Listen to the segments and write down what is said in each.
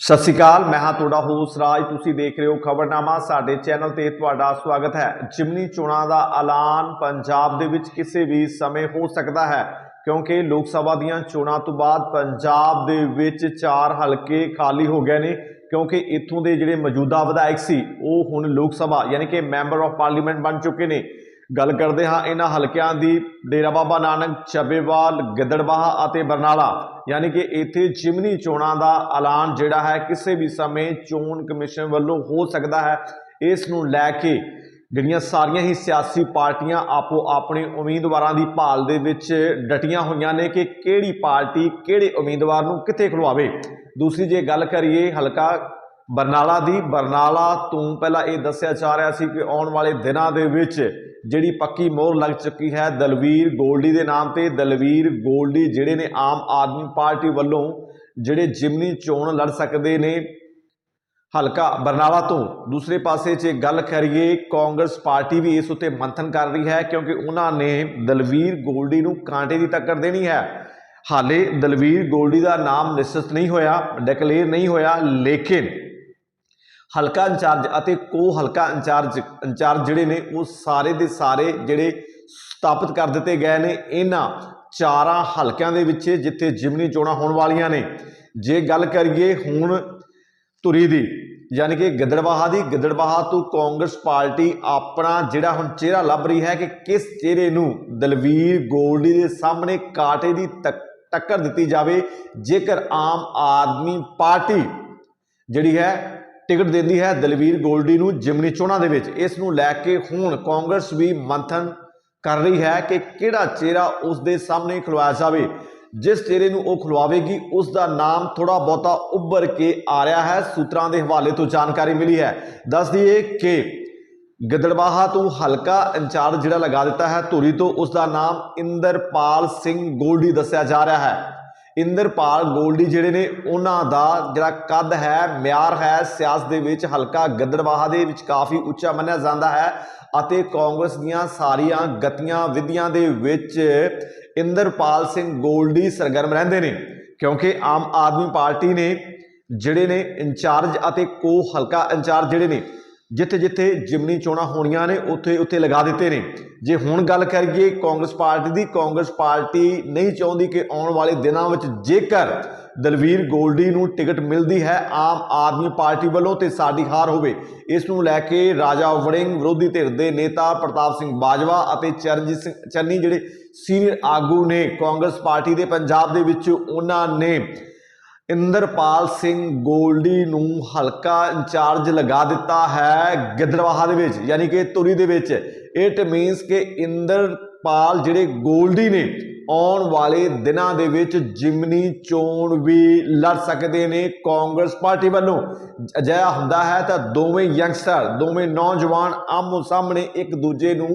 ਸਤਿ ਸ਼੍ਰੀ ਅਕਾਲ, ਮੈਂ ਹਾਂ ਤੁਹਾਡਾ ਹੋਸਟ ਰਾਜ। ਤੁਸੀਂ ਦੇਖ ਰਹੇ ਹੋ ਖਬਰਨਾਮਾ, ਸਾਡੇ ਚੈਨਲ ਤੇ ਤੁਹਾਡਾ ਸਵਾਗਤ ਹੈ। ਜਿਮਨੀ ਚੋਣਾਂ ਦਾ ਐਲਾਨ ਪੰਜਾਬ ਦੇ ਵਿੱਚ ਕਿਸੇ ਵੀ ਸਮੇਂ ਹੋ ਸਕਦਾ ਹੈ, ਕਿਉਂਕਿ ਲੋਕ ਸਭਾ ਦੀਆਂ ਚੋਣਾਂ ਤੋਂ ਬਾਅਦ ਪੰਜਾਬ ਦੇ ਵਿੱਚ ਚਾਰ ਹਲਕੇ ਖਾਲੀ ਹੋ ਗਏ ਨੇ, ਕਿਉਂਕਿ ਇੱਥੋਂ ਦੇ ਜਿਹੜੇ ਮੌਜੂਦਾ ਵਿਧਾਇਕ ਸੀ, ਉਹ ਹੁਣ ਲੋਕ ਸਭਾ, ਯਾਨੀ ਕਿ ਮੈਂਬਰ ਆਫ ਪਾਰਲੀਮੈਂਟ ਬਣ ਚੁੱਕੇ ਨੇ। ਗੱਲ ਕਰਦੇ ਹਾਂ ਇਹਨਾਂ ਹਲਕਿਆਂ ਦੀ, ਡੇਰਾ ਬਾਬਾ ਨਾਨਕ ਚੱਬੇਵਾਲ ਗਿੱਦੜਬਾਹਾ ਅਤੇ ਬਰਨਾਲਾ। ਯਾਨੀ ਕਿ ਇੱਥੇ ਜਿਮਨੀ ਚੋਣਾਂ ਦਾ ਐਲਾਨ ਜਿਹੜਾ ਹੈ ਕਿਸੇ ਵੀ ਸਮੇਂ ਚੋਣ ਕਮਿਸ਼ਨ ਵੱਲੋਂ ਹੋ ਸਕਦਾ ਹੈ। ਇਸ ਨੂੰ ਲੈ ਕੇ ਜਿਹੜੀਆਂ ਸਾਰੀਆਂ ਹੀ ਸਿਆਸੀ ਪਾਰਟੀਆਂ ਆਪੋ ਆਪਣੇ ਉਮੀਦਵਾਰਾਂ ਦੀ ਭਾਲ ਦੇ ਵਿੱਚ ਡਟੀਆਂ ਹੋਈਆਂ ਨੇ ਕਿ ਕਿਹੜੀ ਪਾਰਟੀ ਕਿਹੜੇ ਉਮੀਦਵਾਰ ਨੂੰ ਕਿੱਥੇ ਖਲਵਾਵੇ ਦੂਸਰੀ ਜੇ ਗੱਲ ਕਰੀਏ ਹਲਕਾ ਬਰਨਾਲਾ ਦੀ ਬਰਨਾਲਾ ਤੋਂ ਪਹਿਲਾਂ ਇਹ ਦੱਸਿਆ ਜਾ ਰਿਹਾ ਸੀ ਕਿ ਆਉਣ ਵਾਲੇ ਦਿਨਾਂ ਦੇ ਵਿੱਚ ਜਿਹੜੀ ਪੱਕੀ ਮੋਹਰ ਲੱਗ ਚੁੱਕੀ ਹੈ, ਦਲਵੀਰ ਗੋਲਡੀ ਦੇ ਨਾਮ ਤੇ ਦਲਵੀਰ ਗੋਲਡੀ ਜਿਹੜੇ ਨੇ ਆਮ ਆਦਮੀ ਪਾਰਟੀ ਵੱਲੋਂ ਜਿਹੜੇ ਜਿਮਨੀ ਚੋਣ ਲੜ ਸਕਦੇ ਨੇ, ਹਲਕਾ ਬਰਨਾਲਾ ਤੋਂ। ਦੂਸਰੇ ਪਾਸੇ 'ਚ ਗੱਲ ਕਰੀਏ, ਕਾਂਗਰਸ ਪਾਰਟੀ ਵੀ ਇਸ ਉੱਤੇ ਮੰਥਨ ਕਰ ਰਹੀ ਹੈ ਕਿਉਂਕਿ ਉਹਨਾਂ ਨੇ ਦਲਵੀਰ ਗੋਲਡੀ ਨੂੰ ਕਾਂਟੇ ਦੀ ਟੱਕਰ ਦੇਣੀ ਹੈ। ਹਾਲੇ ਦਲਵੀਰ ਗੋਲਡੀ ਦਾ ਨਾਮ ਨਿਸ਼ਚਿਤ ਨਹੀਂ ਹੋਇਆ, ਡਿਕਲੇਅਰ ਨਹੀਂ ਹੋਇਆ, ਲੇਕਿਨ ਹਲਕਾ ਇੰਚਾਰਜ ਅਤੇ ਕੋ ਹਲਕਾ ਇੰਚਾਰਜ ਇੰਚਾਰਜ ਜਿਹੜੇ ਨੇ ਉਹ ਸਾਰੇ ਦੇ ਸਾਰੇ ਜਿਹੜੇ ਸਥਾਪਿਤ ਕਰ ਦਿੱਤੇ ਗਏ ਨੇ। ਇਹਨਾਂ ਚਾਰਾਂ ਹਲਕਿਆਂ ਦੇ ਵਿੱਚ ਜਿੱਥੇ ਜਿਮਨੀ ਚੋਣਾਂ ਹੋਣ ਵਾਲੀਆਂ ਨੇ। ਜੇ ਗੱਲ ਕਰੀਏ ਹੁਣ ਧੁਰੀ ਦੀ, ਯਾਨੀ ਕਿ ਗਿੱਦੜਬਾਹਾ ਦੀ, ਗਿੱਦੜਬਾਹਾ ਤੋਂ ਕਾਂਗਰਸ ਪਾਰਟੀ ਆਪਣਾ ਜਿਹੜਾ ਹੁਣ ਚਿਹਰਾ ਲੱਭ ਰਹੀ ਹੈ ਕਿ ਕਿਸ ਚਿਹਰੇ ਨੂੰ ਦਲਵੀਰ ਗੋਲਡੀ ਦੇ ਸਾਹਮਣੇ ਕਾਟੇ ਦੀ ਟੱਕ- ਟੱਕਰ ਦਿੱਤੀ ਜਾਵੇ। ਜੇਕਰ ਆਮ ਆਦਮੀ ਪਾਰਟੀ ਜਿਹੜੀ ਹੈ ਟਿਕਟ ਦਿੰਦੀ ਹੈ ਦਲਵੀਰ ਗੋਲਡੀ ਨੂੰ ਜਿਮਨੀ ਚੋਣਾਂ ਦੇ ਵਿੱਚ। ਇਸ ਨੂੰ ਲੈ ਕੇ ਹੁਣ ਕਾਂਗਰਸ ਵੀ ਮੰਥਨ ਕਰ ਰਹੀ ਹੈ ਕਿ ਕਿਹੜਾ ਚਿਹਰਾ ਉਸ ਦੇ ਸਾਹਮਣੇ ਖਲਵਾਇਆ ਜਾਵੇ। ਜਿਸ ਚਿਹਰੇ ਨੂੰ ਉਹ ਖਲਵਾਵੇਗੀ, ਉਸ ਦਾ ਨਾਮ ਥੋੜਾ ਬਹੁਤਾ ਉੱਭਰ ਕੇ ਆ ਰਿਹਾ ਹੈ। ਸੂਤਰਾਂ ਦੇ ਹਵਾਲੇ ਤੋਂ ਜਾਣਕਾਰੀ ਮਿਲੀ ਹੈ। ਦੱਸ ਦਈਏ ਕਿ ਗਿੱਦੜਬਾਹਾ ਤੋਂ ਹਲਕਾ ਇੰਚਾਰਜ ਜਿਹੜਾ ਲਗਾ ਦਿੱਤਾ ਹੈ ਧੂਰੀ ਤੋਂ, ਉਸ ਦਾ ਨਾਮ ਇੰਦਰਪਾਲ ਸਿੰਘ ਗੋਲਡੀ ਦੱਸਿਆ ਜਾ ਰਿਹਾ ਹੈ। ਇੰਦਰਪਾਲ ਗੋਲਡੀ ਜਿਹੜੇ ਨੇ ਉਹਨਾਂ ਦਾ ਜਿਹੜਾ ਕੱਦ ਹੈ, ਮਿਆਰ ਹੈ, ਸਿਆਸਤ ਦੇ ਵਿੱਚ ਹਲਕਾ ਗਿੱਦੜਬਾਹਾ ਦੇ ਵਿੱਚ ਕਾਫੀ ਉੱਚਾ ਮੰਨਿਆ ਜਾਂਦਾ ਹੈ ਅਤੇ ਕਾਂਗਰਸ ਦੀਆਂ ਸਾਰੀਆਂ ਗਤੀਆਂ ਵਿਧੀਆਂ ਦੇ ਵਿੱਚ ਇੰਦਰਪਾਲ ਸਿੰਘ ਗੋਲਡੀ ਸਰਗਰਮ ਰਹਿੰਦੇ ਨੇ ਕਿਉਂਕਿ ਆਮ ਆਦਮੀ ਪਾਰਟੀ ਨੇ ਜਿਹੜੇ ਨੇ ਇੰਚਾਰਜ ਅਤੇ ਕੋ ਹਲਕਾ ਇੰਚਾਰਜ ਜਿਹੜੇ ਨੇ ਜਿੱਥੇ ਜਿੱਥੇ ਜਿਮਨੀ ਚੋਣਾਂ ਹੋਣੀਆਂ ਨੇ, ਉੱਥੇ ਉੱਥੇ ਲਗਾ ਦਿੱਤੇ ਨੇ। ਜੇ ਹੁਣ ਗੱਲ ਕਰੀਏ ਕਾਂਗਰਸ ਪਾਰਟੀ ਦੀ, ਕਾਂਗਰਸ ਪਾਰਟੀ ਨਹੀਂ ਚਾਹੁੰਦੀ ਕਿ ਆਉਣ ਵਾਲੇ ਦਿਨਾਂ ਵਿੱਚ ਜੇਕਰ ਦਲਵੀਰ ਗੋਲਡੀ ਨੂੰ ਟਿਕਟ ਮਿਲਦੀ ਹੈ ਆਮ ਆਦਮੀ ਪਾਰਟੀ ਵੱਲੋਂ ਤੇ ਸਾਡੀ ਹਾਰ ਹੋਵੇ, ਇਸ ਨੂੰ ਲੈ ਕੇ ਰਾਜਾ ਵੜਿੰਗ ਵਿਰੋਧੀ ਧਿਰ ਦੇ ਨੇਤਾ ਪ੍ਰਤਾਪ ਸਿੰਘ ਬਾਜਵਾ ਅਤੇ ਚਰਨਜੀਤ ਸਿੰਘ ਚੰਨੀ, ਜਿਹੜੇ ਸੀਨੀਅਰ ਆਗੂ ਨੇ ਕਾਂਗਰਸ ਪਾਰਟੀ ਦੇ ਪੰਜਾਬ ਦੇ ਵਿੱਚ, ਉਹਨਾਂ ਨੇ ਇੰਦਰਪਾਲ ਸਿੰਘ ਗੋਲਡੀ ਨੂੰ ਹਲਕਾ ਇੰਚਾਰਜ ਲਗਾ ਦਿੱਤਾ ਹੈ ਗਿੱਦੜਵਾਹਾ ਦੇ ਵਿੱਚ, ਯਾਨੀ ਕਿ ਧੁਰੀ ਦੇ ਵਿੱਚ। ਇਟ ਮੀਨਸ ਕਿ ਇੰਦਰਪਾਲ ਜਿਹੜੇ ਗੋਲਡੀ ਨੇ, ਆਉਣ ਵਾਲੇ ਦਿਨਾਂ ਦੇ ਵਿੱਚ ਜਿਮਨੀ ਚੋਣ ਵੀ ਲੜ ਸਕਦੇ ਨੇ ਕਾਂਗਰਸ ਪਾਰਟੀ ਵੱਲੋਂ। ਅਜਿਹਾ ਹੁੰਦਾ ਹੈ ਤਾਂ ਦੋਵੇਂ ਯੰਗਸਟਰ ਦੋਵੇਂ ਨੌਜਵਾਨ ਆਮੋ ਸਾਹਮਣੇ ਇੱਕ ਦੂਜੇ ਨੂੰ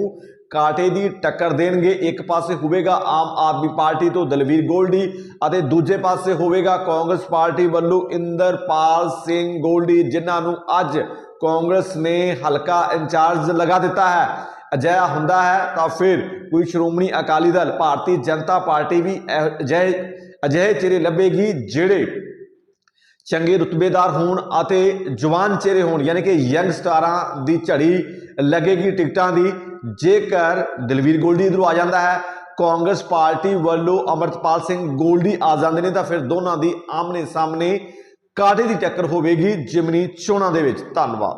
ਕਾਟੇ ਦੀ ਟੱਕਰ ਦੇਣਗੇ। ਇੱਕ ਪਾਸੇ ਹੋਵੇਗਾ ਆਮ ਆਦਮੀ ਪਾਰਟੀ ਤੋਂ ਦਲਵੀਰ ਗੋਲਡੀ ਅਤੇ ਦੂਜੇ ਪਾਸੇ ਹੋਵੇਗਾ ਕਾਂਗਰਸ ਪਾਰਟੀ ਵੱਲੋਂ ਇੰਦਰਪਾਲ ਸਿੰਘ ਗੋਲਡੀ, ਜਿਨ੍ਹਾਂ ਨੂੰ ਅੱਜ ਕਾਂਗਰਸ ਨੇ ਹਲਕਾ ਇੰਚਾਰਜ ਲਗਾ ਦਿੱਤਾ ਹੈ। ਅਜਿਹਾ ਹੁੰਦਾ ਹੈ ਤਾਂ ਫਿਰ ਕੋਈ ਸ਼੍ਰੋਮਣੀ ਅਕਾਲੀ ਦਲ, ਭਾਰਤੀ ਜਨਤਾ ਪਾਰਟੀ ਵੀ ਇਹੋ ਅਜਿਹੇ ਅਜਿਹੇ ਚਿਹਰੇ ਲੱਭੇਗੀ ਜਿਹੜੇ ਚੰਗੇ ਰੁਤਬੇਦਾਰ ਹੋਣ ਅਤੇ ਜਵਾਨ ਚਿਹਰੇ ਹੋਣ, ਯਾਨੀ ਕਿ ਯੰਗ ਸਟਾਰਾਂ ਦੀ ਝੜੀ ਲੱਗੇਗੀ ਟਿਕਟਾਂ ਦੀ। ਜੇਕਰ ਦਲਵੀਰ ਗੋਲਡੀ ਇਧਰੋਂ ਆ ਜਾਂਦਾ ਹੈ, ਕਾਂਗਰਸ ਪਾਰਟੀ ਵੱਲੋਂ ਅਮਰਤਪਾਲ ਸਿੰਘ ਗੋਲਡੀ ਆ ਜਾਂਦੇ ਨੇ, ਤਾਂ ਫਿਰ ਦੋਨਾਂ ਦੀ ਆਮਨੇ ਸਾਹਮਣੇ ਕਾਟੇ ਦੀ ਟੱਕਰ ਹੋਵੇਗੀ। ਜਿਮਨੀ ਚੋਣਾਂ ਦੇ ਵਿੱਚ ਧੰਨਵਾਦ।